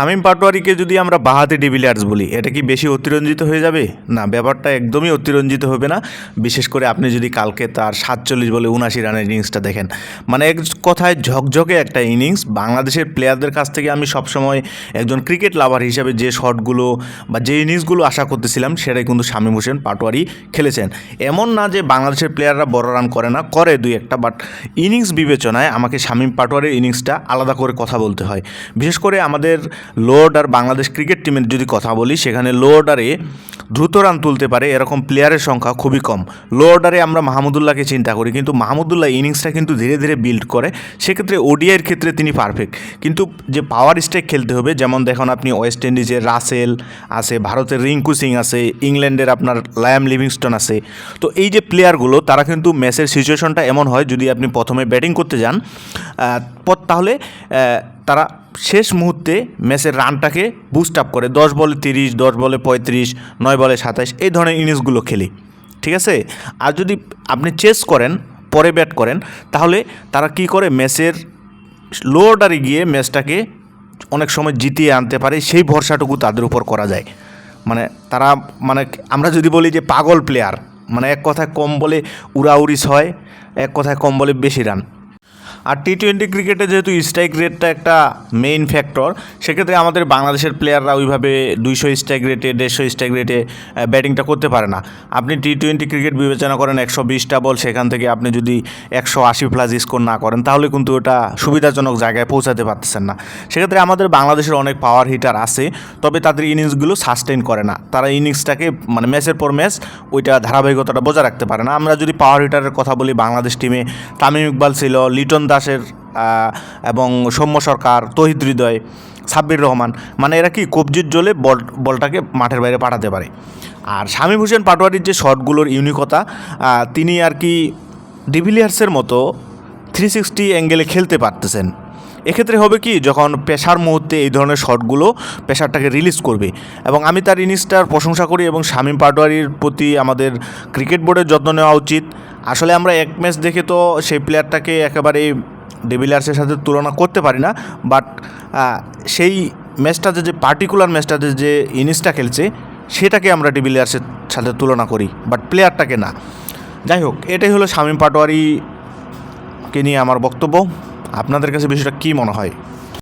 শামীম পাটোয়ারিকে যদি আমরা বাহাতি ডিভিলিয়ার্স বলি, এটা কি বেশি অতিরঞ্জিত হয়ে যাবে? না, ব্যাপারটা একদমই অতিরঞ্জিত হবে না। বিশেষ করে আপনি যদি কালকে তার সাতচল্লিশ বলে উনাশি রানের ইনিংসটা দেখেন। মানে এক কথায় ঝকঝকে একটা ইনিংস। বাংলাদেশের প্লেয়ারদের কাছ থেকে আমি সবসময় একজন ক্রিকেট লাভার হিসাবে যে শটগুলো বা যে ইনিংসগুলো আশা করতেছিলাম, সেটাই কিন্তু শামীম হোসেন পাটোয়ারি খেলেছেন। এমন না যে বাংলাদেশের প্লেয়াররা বড় রান করে না, করে দুই একটা, বাট ইনিংস বিবেচনায় আমাকে শামীম পাটোয়ারির ইনিংসটা আলাদা করে কথা বলতে হয়। বিশেষ করে আমাদের লো আর বাংলাদেশ ক্রিকেট টিমের যদি কথা বলি, সেখানে লো অর্ডারে দ্রুত রান তুলতে পারে, এরকম প্লেয়ারের সংখ্যা খুবই কম। লো অর্ডারে আমরা মাহমুদুল্লাহকে চিন্তা করি, কিন্তু মাহমুদুল্লাহ ইনিংসটা কিন্তু ধীরে ধীরে বিল্ড করে, সেক্ষেত্রে ওডিআইয়ের ক্ষেত্রে তিনি পারফেক্ট কিন্তু যে পাওয়ার স্ট্রাইক খেলতে হবে, যেমন দেখুন আপনি ওয়েস্ট ইন্ডিজের রাসেল আছে, ভারতের রিঙ্কু সিং আছে ইংল্যান্ডের আপনার লায়াম লিভিংস্টন আছে। তো এই যে প্লেয়ারগুলো তারা কিন্তু ম্যাচের সিচুয়েশনটা এমন হয়, যদি আপনি প্রথমে ব্যাটিং করতে যান তাহলে তারা শেষ মুহূর্তে ম্যাচের রানটাকে বুস্ট আপ করে। দশ বলে তিরিশ, দশ বলে পঁয়ত্রিশ, নয় বলে সাতাশ এই ধরনের ইনিংসগুলো খেলে। ঠিক আছে? আর যদি আপনি চেস করেন, পরে ব্যাট করেন, তাহলে তারা কি করে? ম্যাচের লো অর্ডারে গিয়ে ম্যাচটাকে অনেক সময় জিতিয়ে আনতে পারে। সেই ভরসাটুকু তাদের উপর করা যায়। মানে তারা মানে আমরা যদি বলি যে পাগল প্লেয়ার মানে এক কথায় কম বলে উড়াউড়িস হয় এক কথায় কম বলে বেশি রান আর টি টোয়েন্টি ক্রিকেটে যেহেতু স্ট্রাইক রেটটা একটা মেইন ফ্যাক্টর সেক্ষেত্রে আমাদের বাংলাদেশের প্লেয়াররা ওইভাবে দুইশো স্ট্রাইক রেটে দেড়শো স্ট্রাইক রেটে ব্যাটিংটা করতে পারে না। আপনি টি টোয়েন্টি ক্রিকেট বিবেচনা করেন একশো বিশটা বল সেখান থেকে আপনি যদি একশো আশি প্লাস স্কোর না করেন, তাহলে কিন্তু ওটা সুবিধাজনক জায়গায় পৌঁছাতে পারতেছেন না। সেক্ষেত্রে আমাদের বাংলাদেশের অনেক পাওয়ার হিটার আছে, তবে তাদের ইনিংসগুলো সাস্টেন করে না। তারা ইনিংসটাকে মানে ম্যাচের পর ম্যাচ ওইটা ধারাবাহিকতাটা বজায় রাখতে পারে না। আমরা যদি পাওয়ার হিটারের কথা বলি, বাংলাদেশ টিমে তামিম ইকবাল ছিল, লিটন দাসের এবং সৌম্য সরকার, তহিদ হৃদয়, সাব্বির রহমান মানে এরা কি কবজির জলে বল, বলটাকে মাঠের বাইরে পাঠাতে পারে। আর শামীম হোসেন পাটোয়ারির যে শটগুলোর ইউনিকতা তিনি আর কি ডিভিলিয়ার্সের মতো থ্রি সিক্সটি অ্যাঙ্গেলে খেলতে পারতেছেন। এক্ষেত্রে হবে কি, যখন পেশার মুহূর্তে এই ধরনের শটগুলো পেশারটাকে রিলিজ করবে, এবং আমি তার ইনিংসটার প্রশংসা করি এবং শামীম পাটোয়ারির প্রতি আমাদের ক্রিকেট বোর্ডের যত্ন নেওয়া উচিত। আসলে আমরা এক ম্যাচ দেখে তো সেই প্লেয়ারটাকে একেবারে ডেভিলিয়ার্সের সাথে তুলনা করতে পারি না বাট সেই ম্যাচটাতে যে পার্টিকুলার ম্যাচটাতে যে ইনিংসটা খেলছে, সেটাকে আমরা ডেভিলিয়ার্সের সাথে তুলনা করি বাট প্লেয়ারটাকে না। যাই হোক, এটাই হলো শামীম পাটোয়ারিকে নিয়ে আমার বক্তব্য। আপনাদের কাছে বিষয়টা কী মনে হয়?